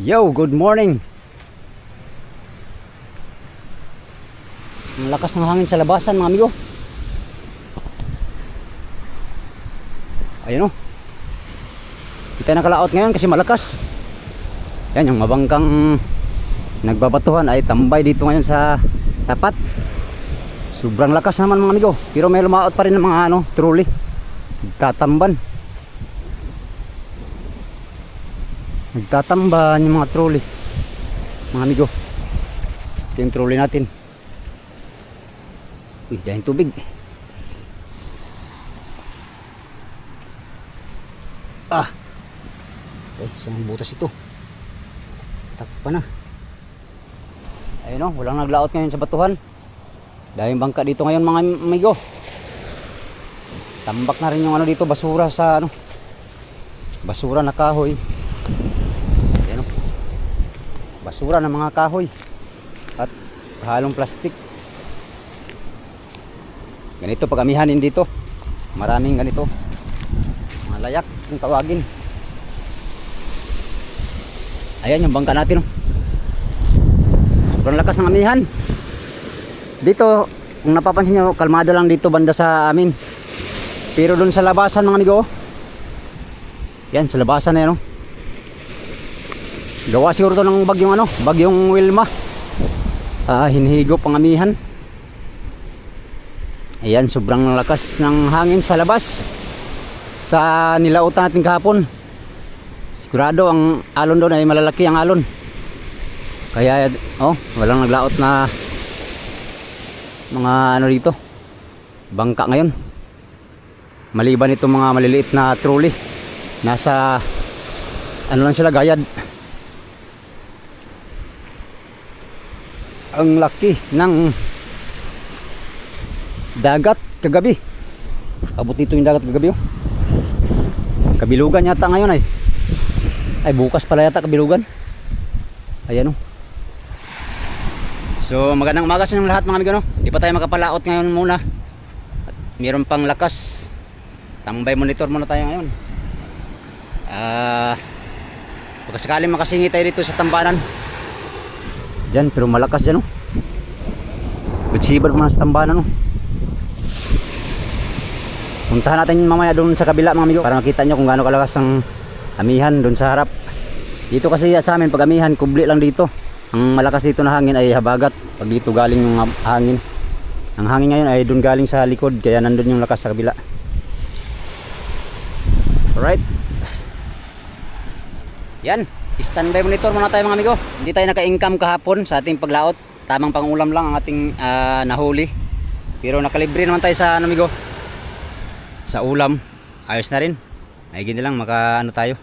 Yo, good morning. Ang lakas ng hangin sa labasan mga amigo. Ayun o. Hindi tayo nakalaot ngayon kasi malakas. Yan yung mabangkang nagbabatuhan ay tambay dito ngayon sa tapat. Sobrang lakas naman mga amigo. Pero may lumaot pa rin ng mga ano, truly. Tatamban. Nagtatamban yung mga trolley. Mga amigo. Ito yung trolley natin. Uy, dahil tubig. Ah. Ay, isang butas ito. Takpa na. Ayun o, walang naglaot ngayon sa batuhan. Dahil bangka dito ngayon mga amigo. Tambak na rin yung ano dito, basura sa ano. Basura na kahoy. Ayan o. Basura ng mga kahoy. At halong plastik. Ganito pagamihanin dito. Maraming ganito. Mga layak kung tawagin. Ayan yung bangka natin. Oh. Sobrang lakas ng amihan. Dito, kung napapansin nyo, kalmado lang dito banda sa amin. Pero doon sa labasan mga amigo, oh. yan sa labasan na yan. Oh. Gawa siguro to ng bagyong ano, bagyong Wilma. Ah, hinihigop ang amihan. Ayan, sobrang lakas ng hangin sa labas. Sa nilautan natin kahapon. Sigurado ang alon doon ay malalaki ang alon. Kaya, oh, walang naglaot na mga ano dito. Bangka ngayon. Maliban itong mga maliliit na trolley. Nasa ano lang sila gayad. Ang laki ng dagat kagabi. Abot dito yung dagat kagabi oh. Kabilugan yata ngayon ay. Ay bukas pala yata kabilugan. Ayan oh. So magandang umaga sa lahat mga amigo no. Di pa tayo makapalaot ngayon muna. At mayroon pang lakas. Tambay monitor muna tayo ngayon. Ah, uh, sakaling makasingit tayo dito sa tambanan. Diyan, pero malakas dyan, oh. Gutsibar mga sa tambanan, oh. Puntahan natin mamaya doon sa kabila, mga amigo, para makita nyo kung gaano kalakas ang amihan doon sa harap. Dito kasi sa amin, pag amihan, kubli lang dito. Ang malakas dito na hangin ay habagat. Pag dito galing yung hangin. Ang hangin ngayon ay doon galing sa likod, kaya nandun yung lakas sa kabila. Alright. Yan. Standby monitor muna tayo mga amigo. Hindi tayo naka-income kahapon sa ating paglaot. Tamang pangulam lang ang ating ah, nahuli. Pero nakalibre naman tayo sa ano amigo. Sa ulam. Ayos na rin. Ay gini lang maka ano tayo.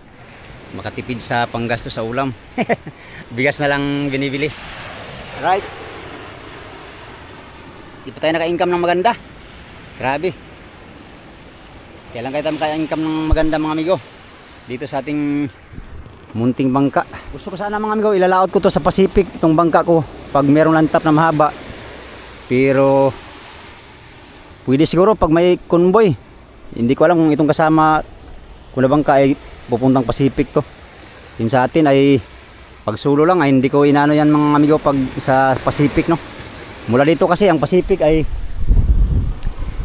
Makatipid sa panggasto sa ulam. Bigas na lang binibili. Alright. Di pa tayo naka-income ng maganda. Grabe. Kailan kayo tayo maka-income ng maganda mga amigo? Dito sa ating munting bangka. Gusto ko sana mga amigo ilalaot ko to sa Pacific itong bangka ko. Pag merong lantap na mahaba. Pero pwede siguro pag may convoy. Hindi ko alam kung itong kasama kung bangka ay pupuntang Pacific to. Yun sa atin ay pag solo lang ay hindi ko inano yan mga amigo pag sa Pacific no? Mula dito kasi ang Pacific ay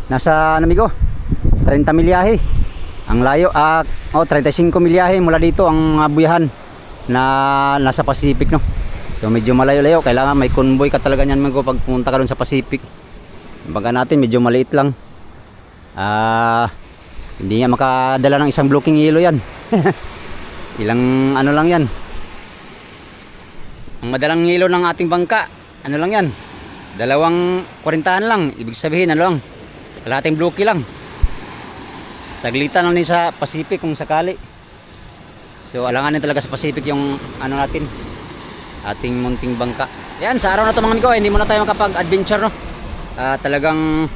nasa ano amigo 30 milyahe ang layo ah oh 35 milyahe mula dito ang uh, buyahan na nasa Pacific no? So medyo malayo-layo. Kailangan may convoy ka talaga niyan mga pag pumunta ka doon sa Pacific. Baga natin medyo maliit lang. Ah hindi nga makadala ng isang blocking yelo yan. Ilang ano lang yan. Ang madalang yelo ng ating bangka ano lang yan? Dalawang 40 lang. Ibig sabihin ano lang? Kalahating blocky lang saglitan lang din sa Pacific kung sakali. So alanganin talaga sa Pacific yung ano natin ating munting bangka. Yan sa araw na to mga amigo hindi muna tayo makapag adventure no? Ah, talagang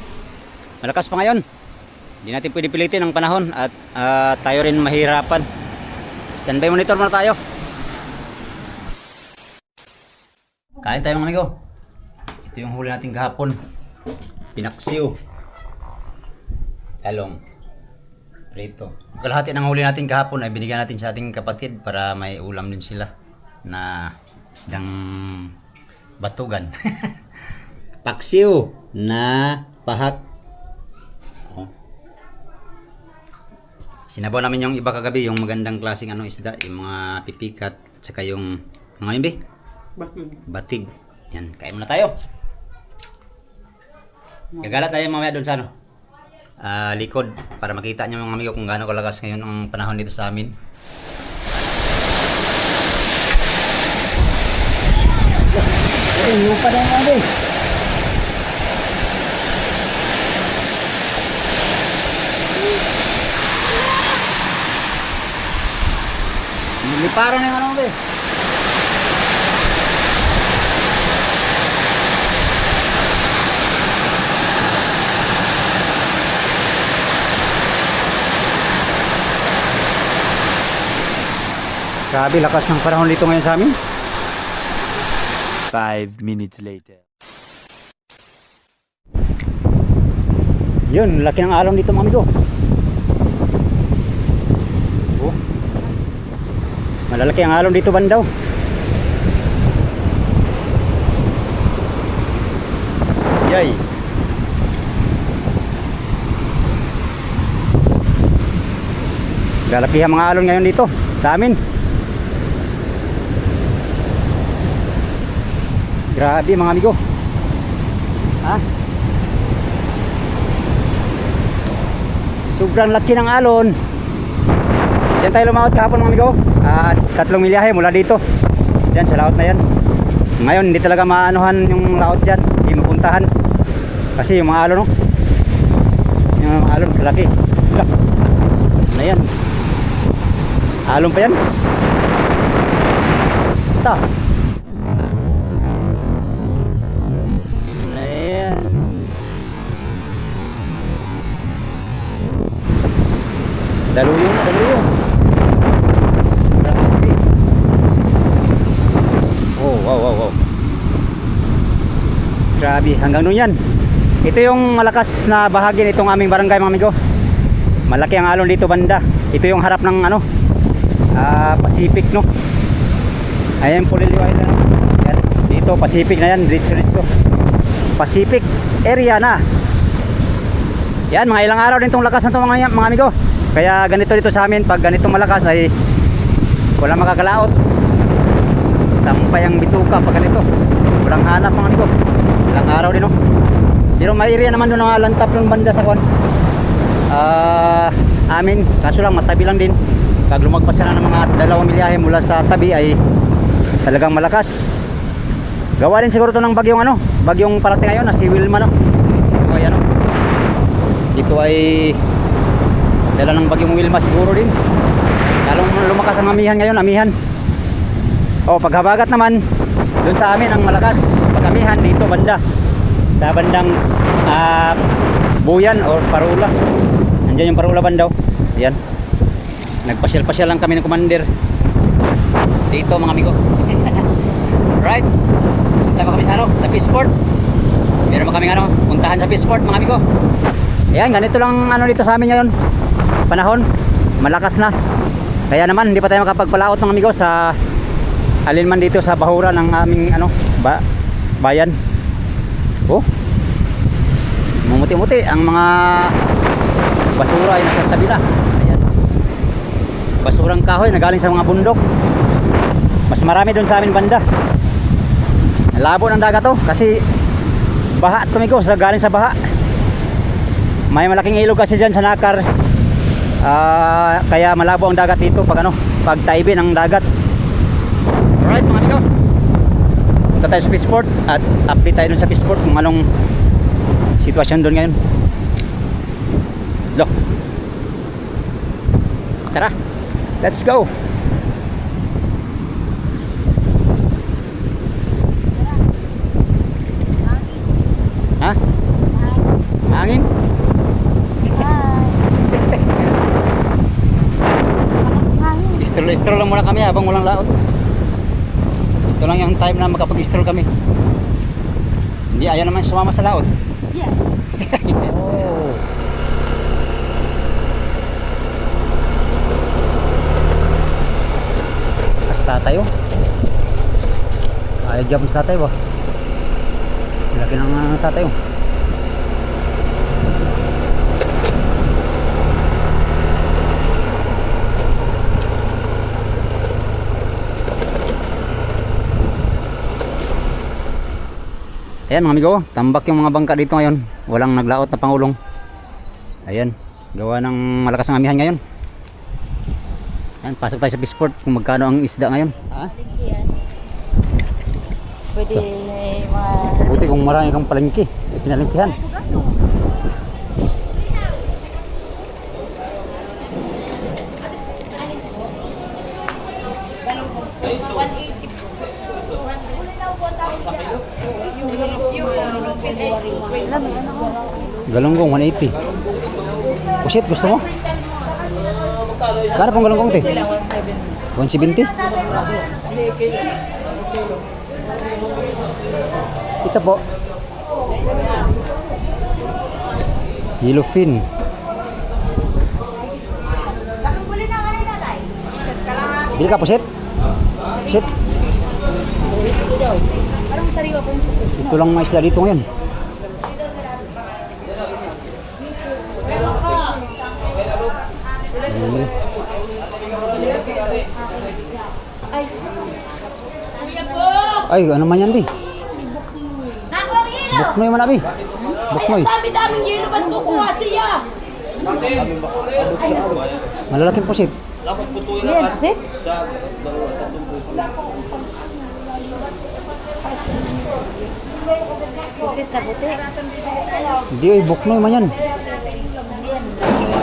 malakas pa ngayon. Hindi natin pwede pilitin ang panahon at ah, tayo rin mahirapan. Standby monitor muna tayo. Kain tayo mga amigo ito yung huli natin kahapon. Pinaksiw. Talong Prito. Kalahati ng huli natin kahapon ay binigyan natin sa ating kapatid para may ulam din sila. na isdang batugan. Paksiw na pahak. Oh. Sinabaw namin yung iba kagabi, yung magandang klaseng ano isda, yung mga pipikat, at saka yung mga yun, be? Bakit? Batig. Yan, kain muna tayo. Gagala tayo mamaya doon sa ano, ah, likod para makita niyo mga amigo kung gaano kalakas ngayon ang panahon dito sa amin. Ay, yung pa na nga eh. Niliparan na yung ano ba. Grabe, lakas ng panahon dito ngayon sa amin. Five minutes later. Yun, laki ng alon dito mga amigo. Oh. Malalaki ang alon dito bandaw. Yay. Lalaki ang mga alon ngayon dito sa amin. Grabe mga amigo. Ha? Sobrang laki ng alon. Diyan tayo lumawat kahapon mga amigo. At tatlong milyahe mula dito. Diyan sa laot na yan. Ngayon hindi talaga maanuhan yung laot dyan. Hindi mapuntahan. Kasi yung mga alon no. Yung mga alon laki. Ano yan? Alon pa yan? Ito. Daluyong, daluyong. Grabe. Oh, wow, wow, wow. Grabe, hanggang doon yan. Ito yung malakas na bahagi nitong aming barangay mga amigo. Malaki ang alon dito banda. Ito yung harap ng ano, ah, Pacific no. Ayan Pulilio Island. Yan. Dito Pacific na yan, diretso diretso. Pacific area na. Yan, mga ilang araw din tong lakas na to mga, mga amigo. Kaya ganito dito sa amin, pag ganito malakas ay wala makakalaot. Sampay ang bituka pag ganito. Walang hanap mga amigo. Ilang araw din no. Pero may area naman doon na lantap ng banda sa kwan. Ah, amin, kaso lang matabi lang din. Pag lumagpas na ng mga dalawang milyahe mula sa tabi ay talagang malakas. Gawa din siguro to ng bagyong ano, bagyong parating ngayon na si Wilma no. Ay ano. Dito ay dala ng bagyong Wilma siguro din. Lalong lumakas ang amihan ngayon, amihan. O paghabagat naman, doon sa amin ang malakas pag-amihan dito banda. Sa bandang ah, Buyan or Parula. Nandiyan yung Parula bandaw. Ayan. Nagpasyal-pasyal lang kami ng commander. Dito mga amigo. right. Punta pa kami sa ano, sa Peaceport. Meron pa kami ano, puntahan sa Peaceport mga amigo. Ayan, ganito lang ano dito sa amin ngayon. Panahon, malakas na. Kaya naman hindi pa tayo makapagpalaot mga amigo sa alin man dito sa bahura ng aming ano, ba, bayan. Oh. Mumuti-muti ang mga basura ay nasa tabi na. Ayan. Basurang kahoy na galing sa mga bundok. Mas marami doon sa amin banda. Labo ng dagat to kasi baha at tumigo sa galing sa baha. May malaking ilog kasi dyan sa Nakar. Ah, kaya malabo ang dagat dito pag ano, pag taibin ang dagat. Alright mga amigo. Punta tayo sa Peaceport at update tayo dun sa Peaceport kung anong sitwasyon doon ngayon. Lo. Tara. Let's go. Ha? Hangin? Stroll-stroll lang muna kami habang walang laot. Ito lang yung time na makapag-stroll kami. Hindi, ayaw naman sumama sa laot. Yeah. oh. Basta tayo. Ay, job sa tatay ba? Laki ng uh, tatay Ayan mga amigo, tambak yung mga bangka dito ngayon. Walang naglaot na pangulong. Ayan, gawa ng malakas ang amihan ngayon. Ayan, pasok tayo sa Bisport kung magkano ang isda ngayon. Ha? Pwede may mga... Buti kung marami kang palengke, eh, pinalengkehan. Galunggong 180. Pusit, gusto mo? Kano pong galunggong te? 170. Ito po. Yellowfin. Bili ka pusit? Pusit? Ito lang mga isda dito ngayon. Bili. Ay, ano man yan, Bi? Buknoy man, Abi. Buknoy. Dami-daming yelo, ba't kukuha siya? Malalaking pusit. Yan, sit? Sit na buti. Hindi, ay, buknoy man yan.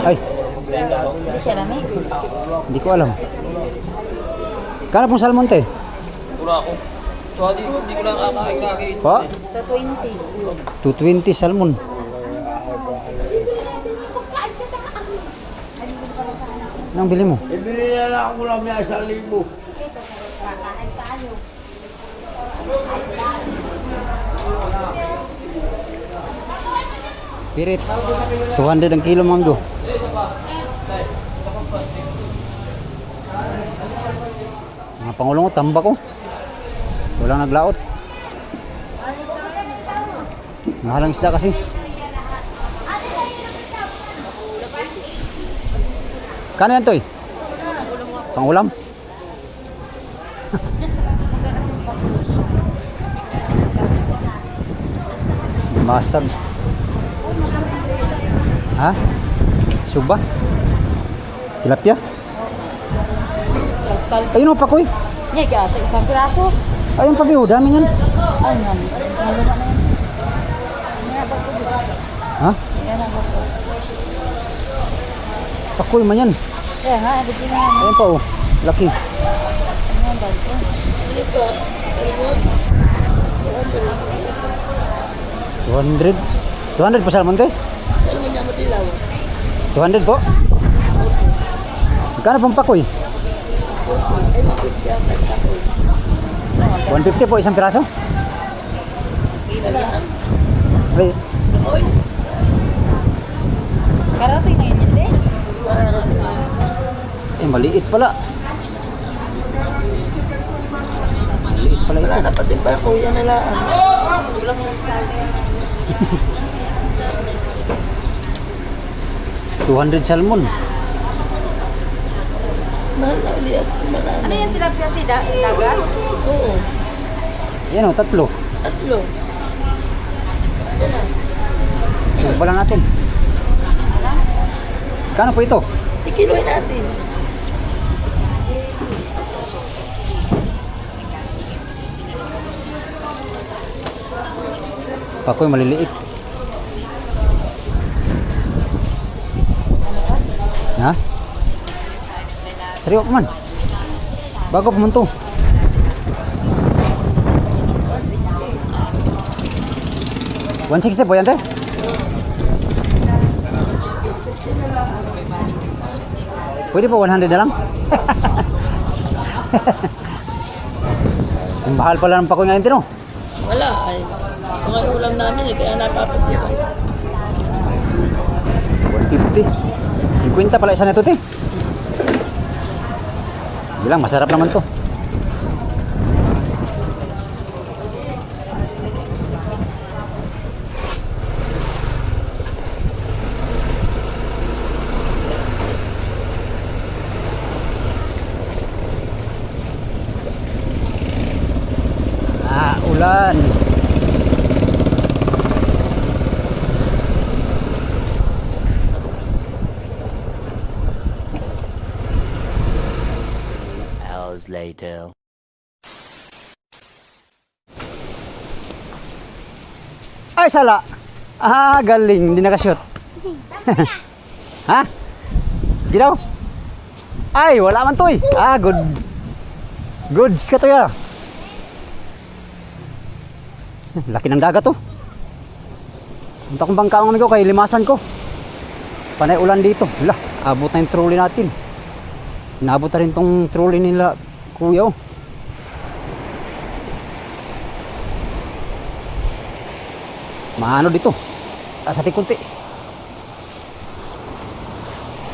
Ay, Hindi ko alam. Kano pong salmon, te? Ako. So, di, di ko lang kakain-kakain. Pa? Sa 20. 220 salmon. Anong bili mo? Ibili na lang ako lang may isang libo. Pirit. 200 ang kilo, ma'am, do. Mga pangulong ko, tambak ko. Walang naglaot. Mahalang isda kasi. Kano yan, Toy? Pangulam? Masag. Ha? Suba? Tilapia? Ayun o, pakoy. Niya, ito isang piraso. Ayun pa, Biyo. Dami yan. Ay, man. Maluma na yan. Yan, bago dito. Ha? Yan, ang bago. Pakoy man yan. Kaya nga, abot din na. Ayun pa, oh. Laki. Yan, bago. Dito. 200. 200 pa salmon, te? Salmon na mo dilaw. 200 po? Magkano pong pakoy? Ay, mapit ka sa kapoy. 150 po, isang piraso? Isa lang. Ay, Karating na yun, hindi? Na. eh, maliit pala. Maliit pala ito. Wala pa din pa kuya na lang. 200 salmon. Mahal na ulit. Ano yung tilapia tida? Dagat? Oo. Yan o, tatlo. Tatlo. Suba lang natin. Kano po ito? Ikiloy natin. Pakoy maliliit. Ha? Sariwa man. Bago pa man to. One sixty po yan, te? Pwede po 100 na lang? Ang bahal pala ng pakoy ngayon, tino. Wala ay. Mga ulam namin eh, kaya napapatira. 150. 50 pala isa nito, te. Bilang, masarap naman to. Ulan. hours later. Ay, sala. Ah, galing. Hindi nakashoot. ha? Sige daw. Ay, wala man to eh. Ah, good. Goods ka to ya. Laki ng dagat to. Punta kong bangka mga amigo kay limasan ko. Panay ulan dito. Wala, abot na yung trolley natin. Inabot na rin tong trolley nila, kuya oh. Maano dito? Taas ating kunti.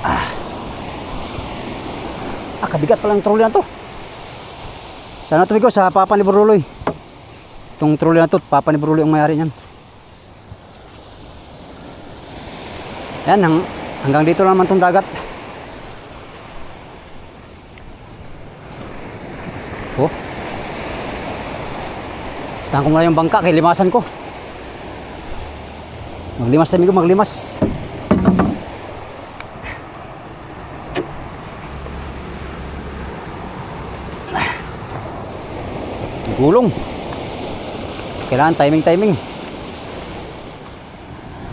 Ah. Ah, kabigat pala ng trolley na to. Sana tumigo sa Papa ni Buruloy. Itong trolley na to, Papa ni Buruloy ang mayari niyan. Yan, hang, hanggang dito lang naman tong dagat. Oh. Tahan ko muna yung bangka kay limasan ko. Maglimas tayo, amigo, maglimas. Gulong. Kailangan timing-timing.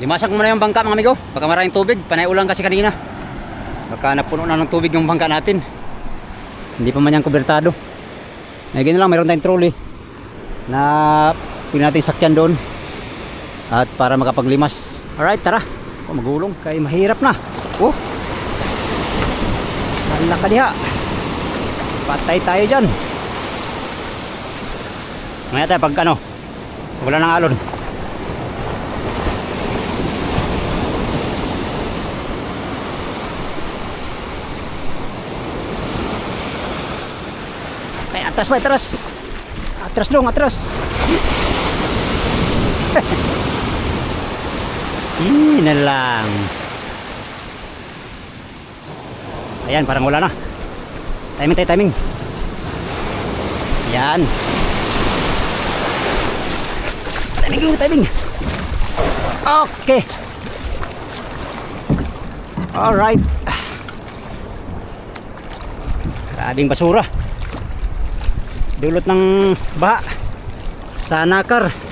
Limasan ko muna yung bangka mga amigo. Baka maraming tubig. Panay ulan kasi kanina. Baka napuno na ng tubig yung bangka natin. Hindi pa man yan kubertado. Ngayon lang, mayroon tayong trolley na pwede natin sakyan doon at para makapaglimas. Alright tara. Oh, magulong kay mahirap na. Oh. Wala ka diha. Patay tayo dyan. Maya tayo pag ano wala nang alon. Ay atras ba atras? Atras dong atras Ih, na lang. Ayan, parang wala na. Timing tayo, timing. Ayan. Timing, timing, timing. Okay. Alright. Grabing basura. Dulot ng baha. Sa nakar.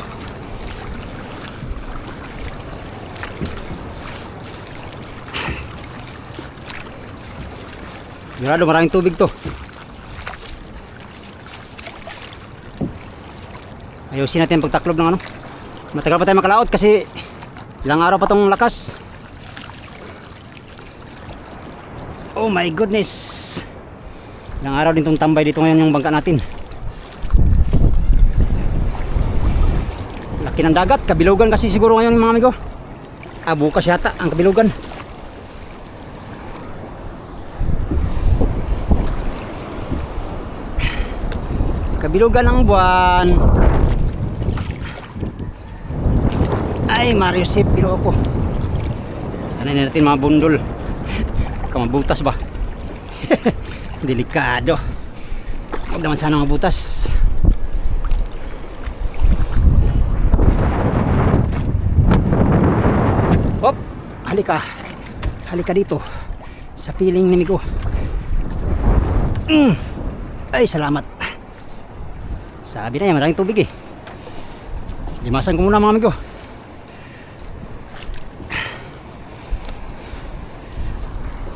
Sigurado maraming tubig to. Ayusin natin pagtaklob ng ano. Matagal pa tayo makalaot kasi ilang araw pa tong lakas. Oh my goodness. Ilang araw din tong tambay dito ngayon yung bangka natin. Laki ng dagat, kabilugan kasi siguro ngayon mga amigo. Ah, bukas yata ang kabilugan. Kabilugan ng buwan. Ay, Mario Sip, pino ako. Sana natin mga bundol. Kamabutas ba? Delikado. Huwag naman sana mabutas. Hop! Halika. Halika dito. Sa piling ni Migo. Mm. Ay, salamat. Sabi na yan, maraming tubig eh. Limasan ko muna mga amigo.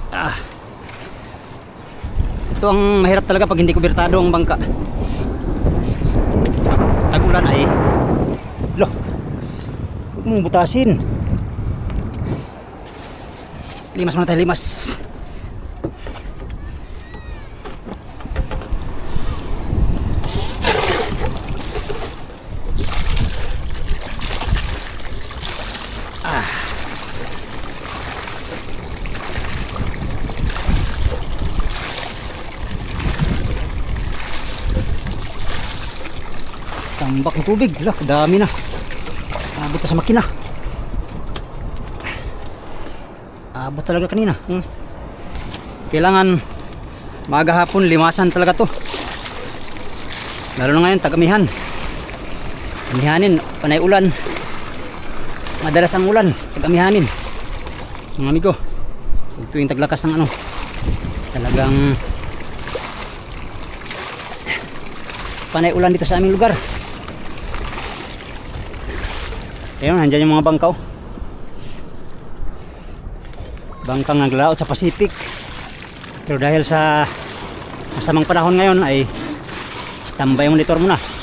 Ah. Ito ang mahirap talaga pag hindi kubertado ang bangka. Tagulan ay. Lo. Huwag butasin. Limas muna tayo, limas. Tambak ng tubig. Lah, dami na. Abot sa makina. Abot talaga kanina. Hmm. Kailangan maaga hapon limasan talaga to. Lalo na ngayon, tagamihan. amihanin panay ulan madalas ang ulan pag amihanin mga amigo pag tuwing taglakas ng ano talagang panay ulan dito sa aming lugar ayun nandyan yung mga bangkaw. Bangkang naglaot sa Pacific. Pero dahil sa masamang panahon ngayon ay standby monitor muna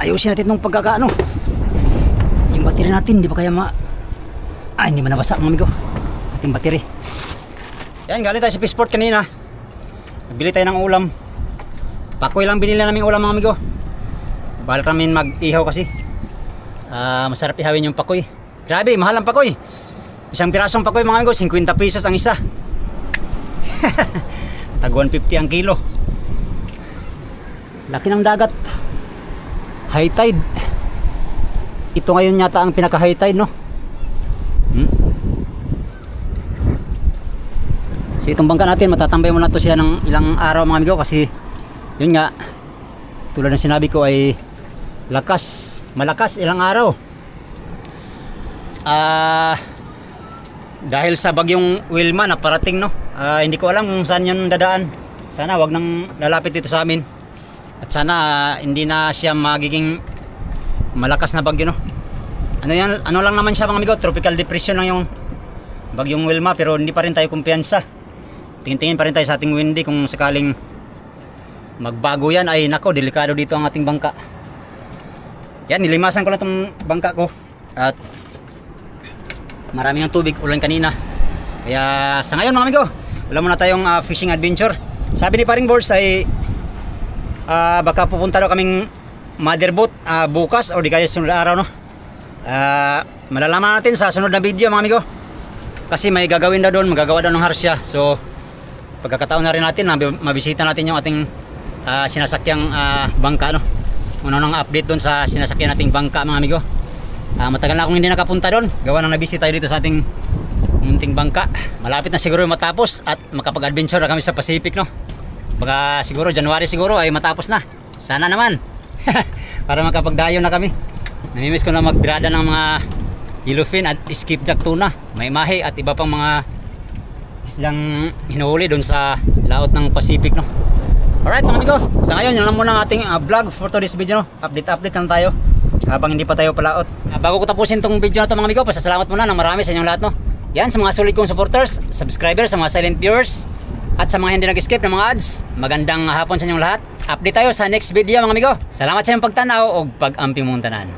ayusin natin itong pagkakaano. Yung battery natin, di ba kaya ma... Ah, hindi man nabasa mga amigo. Ating battery. Yan, galing tayo sa Peaceport kanina. Nagbili tayo ng ulam. Pakoy lang binili namin ulam mga amigo. Bahal kami mag-ihaw kasi. Ah, masarap ihawin yung pakoy. Grabe, mahal ang pakoy. Isang pirasong pakoy mga amigo, 50 pesos ang isa. Tag 150 ang kilo. Laki ng dagat high tide. Ito ngayon yata ang pinaka high tide no? Hmm? so itong bangka natin matatambay muna to siya ng ilang araw mga amigo kasi yun nga tulad ng sinabi ko ay lakas malakas ilang araw. Ah dahil sa bagyong Wilma na parating no? Ah, hindi ko alam kung saan yun dadaan. Sana wag nang lalapit dito sa amin at sana ah, hindi na siya magiging malakas na bagyo no. Ano yan, ano lang naman siya mga amigo, tropical depression lang yung bagyong Wilma pero hindi pa rin tayo kumpiyansa. Tingin-tingin pa rin tayo sa ating windy kung sakaling magbago yan ay nako, delikado dito ang ating bangka. Yan, nilimasan ko lang tong bangka ko at marami ng tubig, ulan kanina. Kaya sa ngayon mga amigo, wala muna tayong ah, fishing adventure. Sabi ni paring Boards ay Ah, baka pupunta daw kaming motherboat ah, bukas o di kaya sunod na araw no. Ah, malalaman natin sa sunod na video mga amigo. Kasi may gagawin daw doon, magagawa daw ng harsya. So pagkakataon na rin natin na mabisita natin yung ating ah, sinasakyang ah, bangka no. Ano nang update doon sa sinasakyan nating bangka mga amigo. Ah, matagal na akong hindi nakapunta doon. Gawa nang nabisita tayo dito sa ating munting bangka. Malapit na siguro matapos at makapag-adventure na kami sa Pacific no. Baka siguro January siguro ay matapos na. Sana naman. Para makapagdayo na kami. Namimiss ko na magdrada ng mga yellowfin at skipjack tuna. May mahi at iba pang mga islang hinuhuli doon sa laot ng Pacific no. Alright mga amigo, sa ngayon yun lang muna ang ating uh, vlog for today's video no. Update update lang tayo habang hindi pa tayo palaot. Uh, bago ko tapusin tong video na to mga amigo, pasasalamat muna ng marami sa inyong lahat no. Yan sa mga solid kong supporters, subscribers, sa mga silent viewers, at sa mga hindi nag-skip ng mga ads, magandang hapon sa inyong lahat. Update tayo sa next video mga amigo. Salamat sa inyong pagtanaw o pag-amping mong tanan.